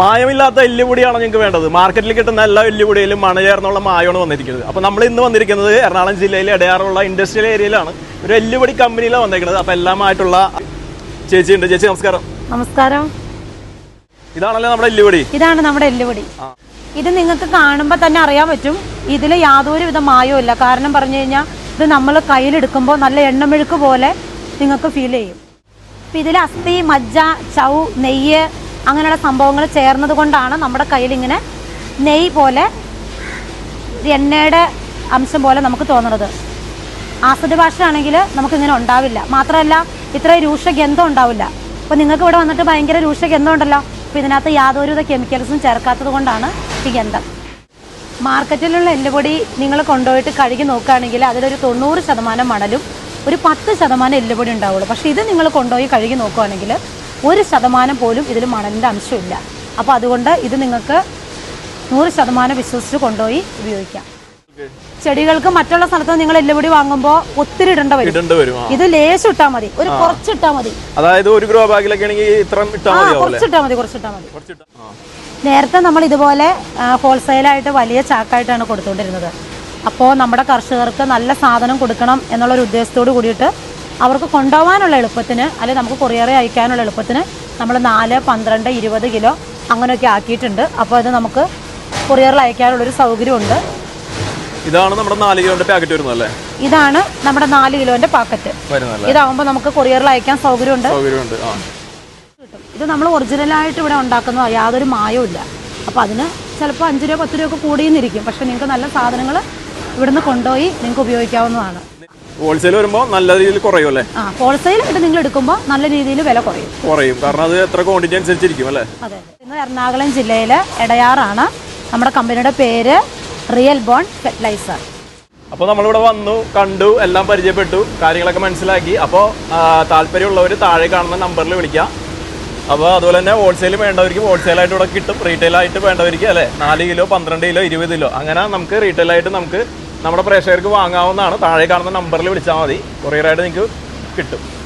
മായമില്ലാത്ത എല്ലുപൊടിയാണ് ഞങ്ങൾക്ക് വേണ്ടത്. മാർക്കറ്റിൽ കിട്ടുന്ന എല്ലാ എല്ലുപൊടിയിലും മണ ചേർന്നുള്ള മായമാണ് വന്നിരിക്കുന്നത്. അപ്പോൾ നമ്മൾ ഇന്ന് വന്നിരിക്കുന്നത് എറണാകുളം ജില്ലയിലെ ഇടയാറുള്ള ഇൻഡസ്ട്രിയൽ ഏരിയയിലാണ് ഒരു എല്ലുപൊടി കമ്പനിയിലാണ് വന്നിരിക്കുന്നത് അപ്പോൾ എല്ലാമായിട്ടുള്ള ചേച്ചി ഉണ്ട്. ചേച്ചി നമസ്കാരം. നമസ്കാരം. ഇതാണല്ലോ നമ്മുടെ എല്ലുപൊടി ഇതാണ് നമ്മുടെ എല്ലുപൊടി ഇത് നിങ്ങൾക്ക് കാണുമ്പോൾ തന്നെ അറിയാൻ പറ്റും. ഇതിൽ യാതൊരു വിധ മായവും ഇല്ല. കാരണം പറഞ്ഞു കഴിഞ്ഞാൽ ഇത് നമ്മൾ കയ്യിലെടുക്കുമ്പോൾ നല്ല എണ്ണമെഴുക്ക് പോലെ നിങ്ങൾക്ക് ഫീൽ ചെയ്യും. ഇതിൽ അസ്ഥി മജ്ജ ചൗ നെയ്യ് അങ്ങനെയുള്ള സംഭവങ്ങൾ ചേർന്നത് കൊണ്ടാണ് നമ്മുടെ കയ്യിൽ ഇങ്ങനെ നെയ് പോലെ എണ്ണയുടെ അംശം പോലെ നമുക്ക് തോന്നുന്നത്. ആസിഡ് ഭാഷ ആണെങ്കിൽ നമുക്കിങ്ങനെ ഉണ്ടാവില്ല. മാത്രമല്ല ഇത്രയും രൂക്ഷഗന്ധം ഉണ്ടാവില്ല. അപ്പോൾ നിങ്ങൾക്ക് ഇവിടെ വന്നിട്ട് ഭയങ്കര രൂക്ഷഗന്ധം ഉണ്ടല്ലോ. അപ്പോൾ ഇതിനകത്ത് യാതൊരുവിധ കെമിക്കൽസും ചേർക്കാത്തത് കൊണ്ടാണ് ഈ ഗന്ധം. മാർക്കറ്റിലുള്ള എല്ലുപൊടി നിങ്ങൾ കൊണ്ടുപോയിട്ട് കഴുകി നോക്കുകയാണെങ്കിൽ അതിലൊരു തൊണ്ണൂറ് ശതമാനം മണലും ഒരു പത്ത് ശതമാനം എല്ലുപൊടി ഉണ്ടാവുള്ളൂ. പക്ഷേ ഇത് നിങ്ങൾ കൊണ്ടുപോയി കഴുകി നോക്കുകയാണെങ്കിൽ ഒരു ശതമാനം പോലും ഇതിൽ മണലിന്റെ അംശമില്ല. അപ്പോൾ അതുകൊണ്ട് ഇത് നിങ്ങൾക്ക് നൂറ് ശതമാനം വിശ്വസിച്ച് കൊണ്ടുപോയി ഉപയോഗിക്കാം. ചെടികൾക്ക് മറ്റുള്ള സ്ഥലത്ത് നിങ്ങൾ എല്ലുപൊടി വാങ്ങുമ്പോൾ ഒത്തിരി ഇടേണ്ട വരും. ഇത് ലേശം ഇട്ടാൽ മതി. ഒരു കുറച്ച് ഇട്ടാൽ മതി. അതായത് ഒരു ഗ്രോ ബാഗിലൊക്കെ ആണെങ്കിൽ ഇത്ര ഇട്ടാൽ ആ മതിയാവും കുറച്ച് ഇട്ടാൽ മതി കുറച്ചിട്ടാൽ മതി. നേരത്തെ നമ്മൾ ഇതുപോലെ ഹോൾസെയിലായിട്ട് വലിയ ചാക്കായിട്ടാണ് കൊടുത്തുകൊണ്ടിരുന്നത്. അപ്പോൾ നമ്മുടെ കർഷകർക്ക് നല്ല സാധനം കൊടുക്കണം എന്നുള്ളൊരു ഉദ്ദേശത്തോട് കൂടിയിട്ട് അവർക്ക് കൊണ്ടുപോകാനുള്ള എളുപ്പത്തിന് അല്ലെങ്കിൽ നമുക്ക് കൊറിയറെ അയക്കാനുള്ള എളുപ്പത്തിന് നമ്മൾ നാല് പന്ത്രണ്ട് ഇരുപത് കിലോ അങ്ങനെയൊക്കെ ആക്കിയിട്ടുണ്ട്. അപ്പോൾ അത് നമുക്ക് കൊറിയറിൽ അയക്കാനുള്ളൊരു സൗകര്യമുണ്ട്. ഇതാണ് നമ്മുടെ നാല് കിലോന്റെ പാക്കറ്റ് വരുന്നത് അല്ലേ? ഇതാണ് നമ്മുടെ നാല് കിലോന്റെ പാക്കറ്റ്. ഇതാവുമ്പോൾ നമുക്ക് കൊറിയറിൽ അയക്കാൻ സൗകര്യമുണ്ട്. സൗകര്യമുണ്ട് ഇത് നമ്മൾ ഒറിജിനലായിട്ട് ഇവിടെ ഉണ്ടാക്കുന്ന യാതൊരു മായവും ഇല്ല. അപ്പോൾ അതിന് ചിലപ്പോൾ അഞ്ച് രൂപ പത്ത് രൂപ ഒക്കെ കൂടിയെന്നിരിക്കും. പക്ഷെ നിങ്ങൾക്ക് നല്ല സാധനങ്ങൾ ഇവിടുന്ന് കൊണ്ടുപോയി നിങ്ങൾക്ക് ഉപയോഗിക്കാവുന്നതാണ്. ഹോൾസെയിൽ വരുമ്പോൾ നല്ല രീതിയിൽ കുറയും അല്ലേ? ആ ഹോൾസെയിലായിട്ട് നിങ്ങൾ എടുക്കുമ്പോൾ നല്ല രീതിയിൽ വില കുറയും. കുറയും. കാരണം അത് എത്ര ക്വാണ്ടിറ്റി അനുസരിച്ചിരിക്കും അല്ലേ? അതെ ഇന്ന് എറണാകുളം ജില്ലയിലെ എടയാറാണ് നമ്മുടെ കമ്പനിയുടെ പേര് റിയൽ ബോൺ ഫെർട്ടിലൈസർ അപ്പോൾ നമ്മളിവിടെ വന്നു കണ്ടു എല്ലാം പരിചയപ്പെട്ടു കാര്യങ്ങളൊക്കെ മനസ്സിലാക്കി. അപ്പോൾ താല്പര്യമുള്ളവർ താഴെ കാണുന്ന നമ്പറിൽ വിളിക്കാം. അപ്പോൾ അതുപോലെ തന്നെ ഹോൾസെയിൽ വേണ്ടവർക്ക് ഹോൾസെയിലായിട്ട് ഇവിടെ കിട്ടും. റീറ്റെയിലായിട്ട് വേണ്ടവർക്ക് അല്ലേ? നാല് കിലോ പന്ത്രണ്ട് കിലോ ഇരുപത് കിലോ. അങ്ങനെ നമുക്ക് റീറ്റെയിലായിട്ട് നമുക്ക് നമ്മുടെ പ്രേക്ഷകർക്ക് വാങ്ങാവുന്നതാണ്. താഴെ കാണുന്ന നമ്പറിൽ വിളിച്ചാൽ മതി. കൊറിയറായിട്ട് നിങ്ങൾക്ക് കിട്ടും.